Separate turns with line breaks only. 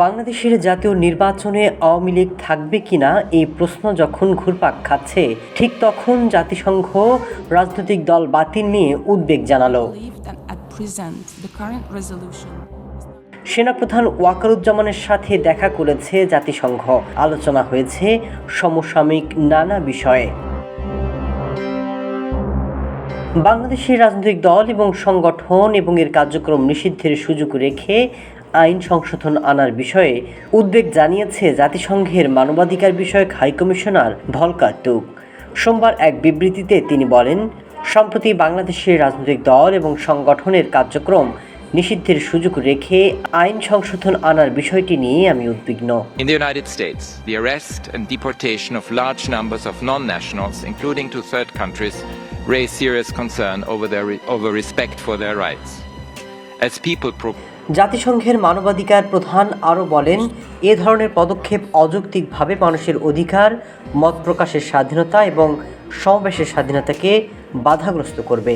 বাংলাদেশের জাতীয় নির্বাচনে আওয়ামী লীগ থাকবে কিনা এই প্রশ্ন যখন ঘুরপাক খাচ্ছে, ঠিক তখন জাতিসংঘ রাজনৈতিক দল বাতিল নিয়ে উদ্বেগ জানালো। সেনাপ্রধান ওয়াকারুজ্জামানের সাথে দেখা করেছে জাতিসংঘ। আলোচনা হয়েছে সমসাময়িক নানা বিষয়ে। বাংলাদেশের রাজনৈতিক দল এবং সংগঠন এবং এর কার্যক্রম নিষিদ্ধের সুযোগ রেখে আইন সংশোধন আনার বিষয়ে উদ্বেগ জানিয়েছে জাতিসংঘের মানবাধিকার বিষয়ক হাই কমিশনার ধলকার টুক সোমবার এক বিবৃতিতে তিনি বলেন, সম্প্রতি বাংলাদেশের রাজনৈতিক দল এবং সংগঠনের কার্যক্রম নিষিদ্ধের সুযোগ রেখে আইন সংশোধন আনার বিষয়টি নিয়ে আমি উদ্বিগ্ন।
In the United States the arrest and deportation of large numbers of non nationals including to third countries raise serious concern over their over respect for the rights
জাতিসংঘের মানবাধিকার প্রধান আরও বলেন, এ ধরনের পদক্ষেপ অযৌক্তিকভাবে মানুষের অধিকার, মত প্রকাশের স্বাধীনতা এবং সমাবেশের স্বাধীনতাকে বাধাগ্রস্ত করবে।